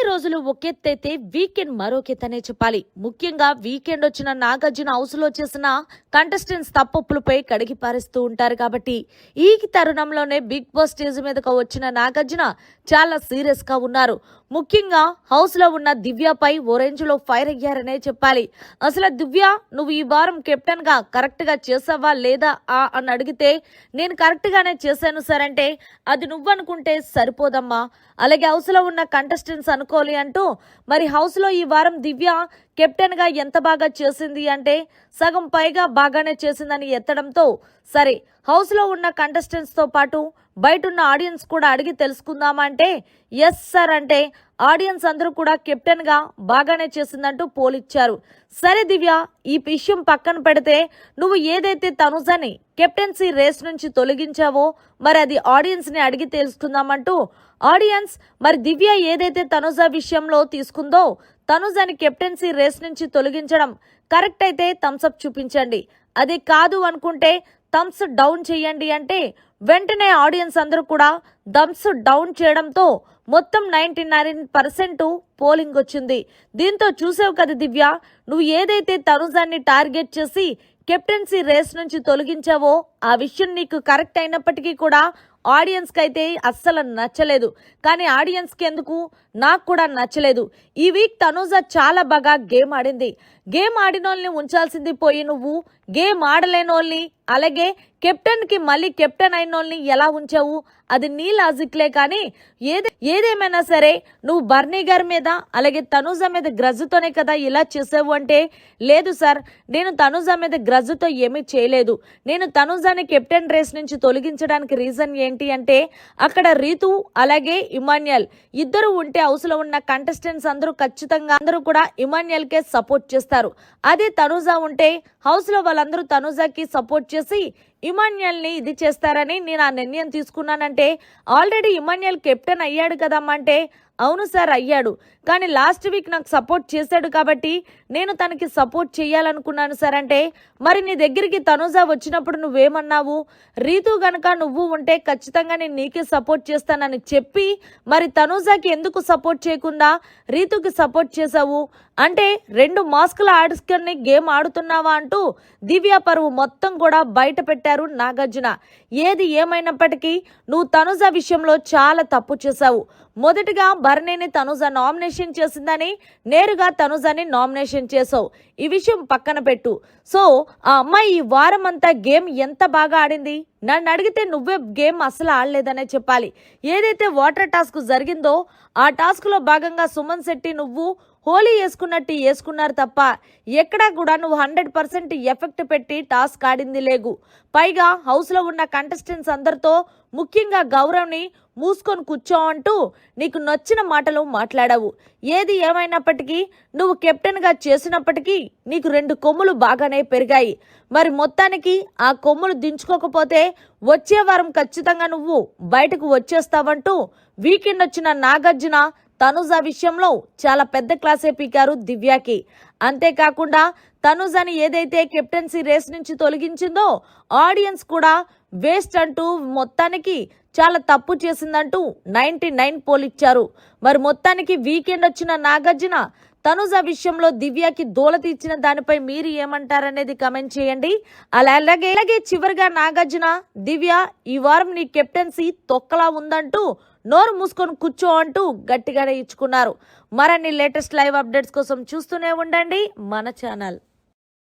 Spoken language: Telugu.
అన్ని రోజులు ఒకెత్తైతే వీకెండ్ మరొకెత్తనే చెప్పాలి. ముఖ్యంగా వీకెండ్ వచ్చిన నాగార్జున హౌస్లో చేసిన కంటెస్టెంట్స్ తప్పొప్పులపై కడిగి పారేస్తూ ఉంటారు కాబట్టి ఈ తరుణంలోనే బిగ్ బాస్ స్టేజ్ మీదకు వచ్చిన నాగార్జున చాలా సీరియస్గా ఉన్నారు. ముఖ్యంగా హౌస్లో ఉన్న దివ్యపై ఓరెంజ్లో ఫైర్ అయ్యారనే చెప్పాలి. అసలు దివ్య నువ్వు ఈ వారం కెప్టెన్గా కరెక్ట్గా చేసావా లేదా ఆ అని అడిగితే నేను కరెక్ట్ గానే చేశాను సార్ అంటే అది నువ్వనుకుంటే సరిపోదమ్మా. అలాగే హౌస్లో ఉన్న కంటెస్టెంట్స్ అనుకోవాలి అంటూ మరి హౌస్లో ఈ వారం దివ్య కెప్టెన్గా ఎంత బాగా చేసింది అంటే సగం పైగా బాగానే చేసిందని ఎత్తడంతో సరే హౌస్లో ఉన్న కంటెస్టెంట్స్తో పాటు బయట ఉన్న ఆడియన్స్ కూడా అడిగి తెలుసుకుందామంటే ఎస్ సార్ అంటే ఆడియన్స్ అందరూ కూడా కెప్టెన్గా బాగానే చేసిందంటూ పోలిచ్చారు. సరే దివ్య ఈ విషయం పక్కన పెడితే నువ్వు ఏదైతే తనుజని కెప్టెన్సీ రేస్ నుంచి తొలగించావో మరి అది ఆడియన్స్ని అడిగి తెలుసుకుందామంటూ ఆడియన్స్ మరి దివ్య ఏదైతే తనుజ విషయంలో తీసుకుందో తనుజని కెప్టెన్సీ రేస్ నుంచి తొలగించడం కరెక్ట్ అయితే థమ్స్అప్ చూపించండి. అది కాదు అనుకుంటే థమ్స్ డౌన్ చేయండి అంటే వెంటనే ఆడియన్స్ అందరూ కూడా థమ్స్ డౌన్ చేయడంతో మొత్తం నైంటీ నైన్ పర్సెంట్ పోలింగ్ వచ్చింది. దీంతో చూసావు కదా దివ్య నువ్వు ఏదైతే తనుజాన్ని టార్గెట్ చేసి కెప్టెన్సీ రేస్ నుంచి తొలగించావో ఆ విషయం నీకు కరెక్ట్ అయినప్పటికీ కూడా ఆడియన్స్కి అయితే అస్సలు నచ్చలేదు. కానీ ఆడియన్స్కి ఎందుకు నాకు కూడా నచ్చలేదు. ఈ వీక్ తనూజ చాలా బాగా గేమ్ ఆడింది. గేమ్ ఆడిన వాళ్ళని ఉంచాల్సింది పోయి నువ్వు గేమ్ ఆడలేని వాళ్ళని అలాగే కెప్టెన్కి మళ్ళీ కెప్టెన్ అయిన వాళ్ళని ఎలా ఉంచావు? అది నీ లాజిక్లే కానీ ఏది ఏదేమైనా సరే నువ్వు బర్నీ గారి మీద అలాగే తనూజ మీద గ్రజ్జుతోనే కదా ఇలా చేసావు అంటే లేదు సార్ నేను తనూజ మీద గ్రజ్జుతో ఏమీ చేయలేదు. నేను తనూజాని కెప్టెన్ రేస్ నుంచి తొలగించడానికి రీజన్ ఏంటి అంటే అక్కడ రీతు అలాగే ఇమాన్యుయల్ ఇద్దరు ఉంటే హౌస్లో ఉన్న కంటెస్టెంట్స్ అందరూ ఖచ్చితంగా అందరూ కూడా ఇమాన్యుయల్కే సపోర్ట్ చేస్తారు. అదే తనూజ ఉంటే హౌస్లో వాళ్ళందరూ తనూజాకి సపోర్ట్ చేసి ఇమాన్యుయల్ని ఇది చేస్తారని నేను ఆ నిర్ణయం తీసుకున్నానంటే ఆల్రెడీ ఇమాన్యుయల్ కెప్టెన్ అయ్యాడు కదమ్మా అంటే అవును సార్ అయ్యాడు. కానీ లాస్ట్ వీక్ నాకు సపోర్ట్ చేశాడు కాబట్టి నేను తనకి సపోర్ట్ చేయాలనుకున్నాను సార్ అంటే మరి నీ దగ్గరికి తనుజ వచ్చినప్పుడు నువ్వేమన్నావు? రీతు గనక నువ్వు ఉంటే ఖచ్చితంగా నేను నీకే సపోర్ట్ చేస్తానని చెప్పి మరి తనుజాకి ఎందుకు సపోర్ట్ చేయకుండా రీతుకి సపోర్ట్ చేశావు? అంటే రెండు మాస్కులు ఆడుకుని గేమ్ ఆడుతున్నావా అంటూ దివ్య పరువు మొత్తం కూడా బయట పెట్టారు. నాగార్జున. ఏది ఏమైనప్పటికీ నువ్వు తనుజ విషయంలో చాలా తప్పు చేశావు. మొదటిగా భరణిని తనుజ నామినేషన్ చేసిందని నేరుగా తనుజని నామినేషన్ చేసావు ఈ విషయం పక్కన పెట్టు. సో ఆ అమ్మాయి ఈ వారం అంతా గేమ్ ఎంత బాగా ఆడింది? నన్ను అడిగితే నువ్వే గేమ్ అసలు ఆడలేదనే చెప్పాలి. ఏదైతే వాటర్ టాస్క్ జరిగిందో ఆ టాస్క్లో భాగంగా సుమన్ శెట్టి నువ్వు హోలీ వేసుకున్నట్టు వేసుకున్నారు తప్ప ఎక్కడా కూడా నువ్వు హండ్రెడ్ పర్సెంట్ ఎఫెక్ట్ పెట్టి టాస్క్ ఆడింది లేగు. పైగా హౌస్లో ఉన్న కంటెస్టెంట్స్ అందరితో ముఖ్యంగా గౌరవ్ని మూసుకొని కూర్చో అంటూ నీకు నచ్చిన మాటలు మాట్లాడావు. ఏది ఏమైనప్పటికీ నువ్వు కెప్టెన్గా చేసినప్పటికీ నీకు రెండు కొమ్ములు బాగానే పెరిగాయి. మరి మొత్తానికి ఆ కొమ్ములు దించుకోకపోతే వచ్చే వారం ఖచ్చితంగా నువ్వు బయటకు వచ్చేస్తావంటూ వీకెండ్ వచ్చిన నాగార్జున తనుజ విషయంలో చాలా పెద్ద క్లాసే పీకారు దివ్యాకి. అంతేకాకుండా తనుజని ఏదైతే కెప్టెన్సీ రేస్ నుంచి తొలగించిందో ఆడియన్స్ కూడా వేస్ట్ అంటూ మొత్తానికి చాలా తప్పు చేసిందంటూ నైంటీ నైన్ పోలిచ్చారు. మరి మొత్తానికి వీకెండ్ వచ్చిన నాగార్జున తనుజ విషయంలో దివ్యకి దూలత తీర్చిన దానిపై మీరు ఏమంటారనేది కమెంట్ చేయండి. అలా అలాగే అలాగే చివరిగా నాగార్జున దివ్య ఈ వారం నీ కెప్టెన్సీ తొక్కలా ఉందంటూ నోరు మూసుకొని కూర్చో అంటూ గట్టిగానే ఇచ్చుకున్నారు. మరిన్ని లేటెస్ట్ లైవ్ అప్డేట్స్ కోసం చూస్తూనే ఉండండి మన ఛానల్.